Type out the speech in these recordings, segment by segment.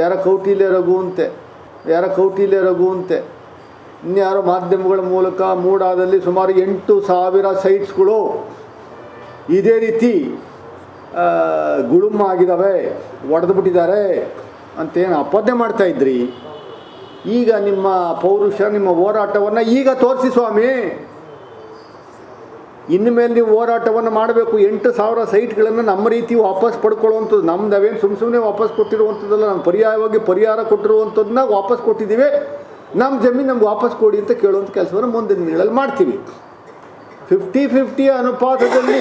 ಯಾರ ಕೌಟಿಲ್ಯ ರಘು ಅಂತೆ, ಯಾರ ಕೌಟಿಲ್ಯ ರಘು ಅಂತೆ. ಇನ್ಯಾರೋ ಮಾಧ್ಯಮಗಳ ಮೂಲಕ ಮೂಡಾದಲ್ಲಿ ಸುಮಾರು ಎಂಟು ಸಾವಿರ ಸೈಟ್ಸ್ಗಳು ಇದೇ ರೀತಿ ಗುಳುಮ್ಮ ಗುಳುಮ್ ಆಗಿದ್ದಾವೆ ಒಡೆದು ಬಿಟ್ಟಿದ್ದಾರೆ ಅಂತೇನು ಅಪದ್ಯ ಮಾಡ್ತಾಯಿದ್ರಿ ಈಗ ನಿಮ್ಮ ಪೌರುಷ, ನಿಮ್ಮ ಹೋರಾಟವನ್ನು ಈಗ ತೋರಿಸಿ ಸ್ವಾಮಿ. ಇನ್ನು ಮೇಲೆ ನೀವು ಹೋರಾಟವನ್ನು ಮಾಡಬೇಕು. ಎಂಟು ಸಾವಿರ ಸೈಟ್ಗಳನ್ನು ನಮ್ಮ ರೀತಿ ವಾಪಸ್ ಪಡ್ಕೊಳ್ಳುವಂಥದ್ದು, ನಮ್ದು ಅವೇನು ಸುಮ್ಮ ಸುಮ್ಮನೆ ವಾಪಸ್ ಕೊಟ್ಟಿರುವಂಥದ್ದಲ್ಲ ನಾವು ಪರ್ಯಾಯವಾಗಿ ಪರಿಹಾರ ಕೊಟ್ಟಿರುವಂಥದ್ದನ್ನ ವಾಪಸ್ ಕೊಟ್ಟಿದ್ದೀವಿ. ನಮ್ಮ ಜಮೀನು ನಮ್ಗೆ ವಾಪಸ್ ಕೊಡಿ ಅಂತ ಕೇಳುವಂಥ ಕೆಲಸವನ್ನು ಮುಂದಿನ ದಿನಗಳಲ್ಲಿ ಮಾಡ್ತೀವಿ. ಫಿಫ್ಟಿ ಫಿಫ್ಟಿ ಅನುಪಾತದಲ್ಲಿ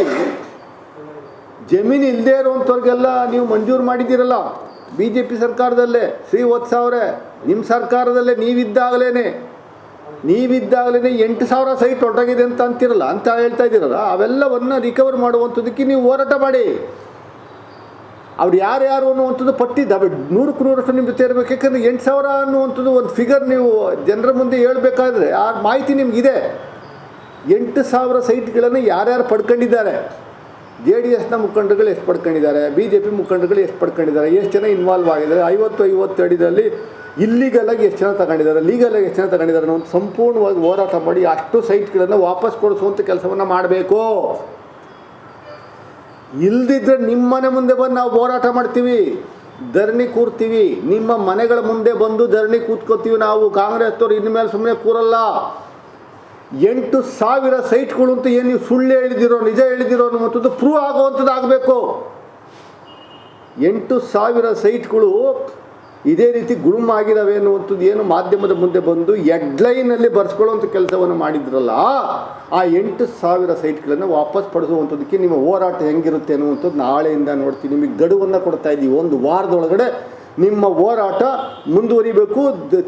ಜಮೀನು ಇಲ್ಲದೇ ಇರುವಂಥವ್ರಿಗೆಲ್ಲ ನೀವು ಮಂಜೂರು ಮಾಡಿದ್ದೀರಲ್ಲ, ಬಿ ಜೆ ಪಿ ಸರ್ಕಾರದಲ್ಲೇ, ಶ್ರೀ ವತ್ಸ ಅವರೇ ನಿಮ್ಮ ಸರ್ಕಾರದಲ್ಲೇ ನೀವಿದ್ದಾಗಲೇ ನೀವಿದ್ದಾಗಲೇ ಎಂಟು ಸಾವಿರ ಸೈಟ್ ಹೊರಟಾಗಿದೆ ಅಂತ ಅಂತಿರಲ್ಲ, ಅಂತ ಹೇಳ್ತಾ ಇದ್ದೀರಲ್ಲ, ಅವೆಲ್ಲವನ್ನು ರಿಕವರ್ ಮಾಡುವಂಥದ್ದಕ್ಕೆ ನೀವು ಹೋರಾಟ ಮಾಡಿ. ಅವ್ರು ಯಾರ್ಯಾರು ಅನ್ನುವಂಥದ್ದು ಪಟ್ಟಿ ದಬ ನೂರಕ್ಕೆ ನೂರಷ್ಟು ನಿಮ್ಮ ಜೊತೆ ಇರಬೇಕು ಯಾಕಂದರೆ ಎಂಟು ಸಾವಿರ ಅನ್ನುವಂಥದ್ದು ಒಂದು ಫಿಗರ್ ನೀವು ಜನರ ಮುಂದೆ ಹೇಳಬೇಕಾದ್ರೆ, ಆ ಮಾಹಿತಿ ನಿಮಗಿದೆ. ಎಂಟು ಸಾವಿರ ಸೈಟ್ಗಳನ್ನು ಯಾರ್ಯಾರು ಪಡ್ಕೊಂಡಿದ್ದಾರೆ? ಜೆ ಡಿ ಎಸ್ನ ಮುಖಂಡರುಗಳು ಎಷ್ಟು ಪಡ್ಕೊಂಡಿದ್ದಾರೆ, ಬಿ ಜೆ ಪಿ ಮುಖಂಡರುಗಳು ಎಷ್ಟು ಪಡ್ಕೊಂಡಿದ್ದಾರೆ, ಎಷ್ಟು ಜನ ಇನ್ವಾಲ್ವ್ ಆಗಿದ್ದಾರೆ, ಐವತ್ತು ಐವತ್ತು ಅಡಿದಲ್ಲಿ ಇಲ್ಲಿಗಲಾಗಿ ಎಷ್ಟು ಜನ ತಗೊಂಡಿದ್ದಾರೆ ಲೀಗಲಾಗಿ ಎಷ್ಟು ಜನ ತಗೊಂಡಿದ್ದಾರೆ ಒಂದು ಸಂಪೂರ್ಣವಾಗಿ ಹೋರಾಟ ಮಾಡಿ ಅಷ್ಟು ಸೈಟ್ಗಳನ್ನು ವಾಪಸ್ ಕೊಡಿಸುವಂಥ ಕೆಲಸವನ್ನು ಮಾಡಬೇಕು. ಇಲ್ದಿದ್ರೆ ನಿಮ್ಮ ಮನೆ ಮುಂದೆ ಬಂದು ನಾವು ಹೋರಾಟ ಮಾಡ್ತೀವಿ, ಧರಣಿ ಕೂರ್ತೀವಿ, ನಿಮ್ಮ ಮನೆಗಳ ಮುಂದೆ ಬಂದು ಧರಣಿ ಕೂತ್ಕೋತೀವಿ ನಾವು, ಕಾಂಗ್ರೆಸ್ನವ್ರು ಇನ್ಮೇಲೆ ಸುಮ್ಮನೆ ಕೂರಲ್ಲ. ಎಂಟು ಸಾವಿರ ಸೈಟ್ಗಳು ಅಂತ ಏನು ನೀವು ಸುಳ್ಳು ಹೇಳಿದಿರೋ, ನಿಜ ಹೇಳಿದಿರೋ ಅನ್ನುವಂಥದ್ದು ಪ್ರೂವ್ ಆಗುವಂಥದ್ದು ಆಗಬೇಕು. ಎಂಟು ಸಾವಿರ ಸೈಟ್ಗಳು ಇದೇ ರೀತಿ ಗುಳುಮ್ ಆಗಿದ್ದಾವೆ ಅನ್ನುವಂಥದ್ದು ಏನು ಮಾಧ್ಯಮದ ಮುಂದೆ ಬಂದು ಎಡ್ಲೈನಲ್ಲಿ ಬರ್ಸ್ಕೊಳ್ಳುವಂಥ ಕೆಲಸವನ್ನು ಮಾಡಿದ್ರಲ್ಲ, ಆ ಎಂಟು ಸಾವಿರ ಸೈಟ್ಗಳನ್ನು ವಾಪಸ್ ಪಡಿಸುವಂಥದ್ದಕ್ಕೆ ನಿಮ್ಮ ಹೋರಾಟ ಹೆಂಗಿರುತ್ತೆ ಅನ್ನುವಂಥದ್ದು ನಾಳೆಯಿಂದ ನೋಡ್ತೀನಿ. ನಿಮಗೆ ಗಡುವನ್ನು ಕೊಡ್ತಾ ಇದ್ದೀವಿ ಒಂದು ವಾರದೊಳಗಡೆ ನಿಮ್ಮ ಹೋರಾಟ ಮುಂದುವರಿಬೇಕು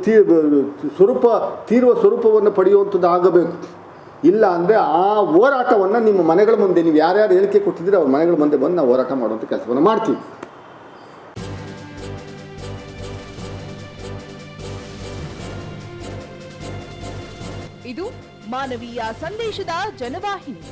ತೀ ಸ್ವರೂಪ, ತೀರುವ ಸ್ವರೂಪವನ್ನು ಪಡೆಯುವಂಥದ್ದು ಆಗಬೇಕು. ಇಲ್ಲ ಅಂದರೆ ಆ ಹೋರಾಟವನ್ನು ನಿಮ್ಮ ಮನೆಗಳ ಮುಂದೆ, ನೀವು ಯಾರ್ಯಾರು ಹೇಳಿಕೆ ಕೊಟ್ಟಿದ್ದೀರಿ ಅವ್ರ ಮನೆಗಳ ಮುಂದೆ ಬಂದು ನಾವು ಹೋರಾಟ ಮಾಡುವಂಥ ಕೆಲಸವನ್ನು ಮಾಡ್ತೀವಿ. ಇದು ಮಾನವೀಯ ಸಂದೇಶದ ಜನವಾಹಿನಿ.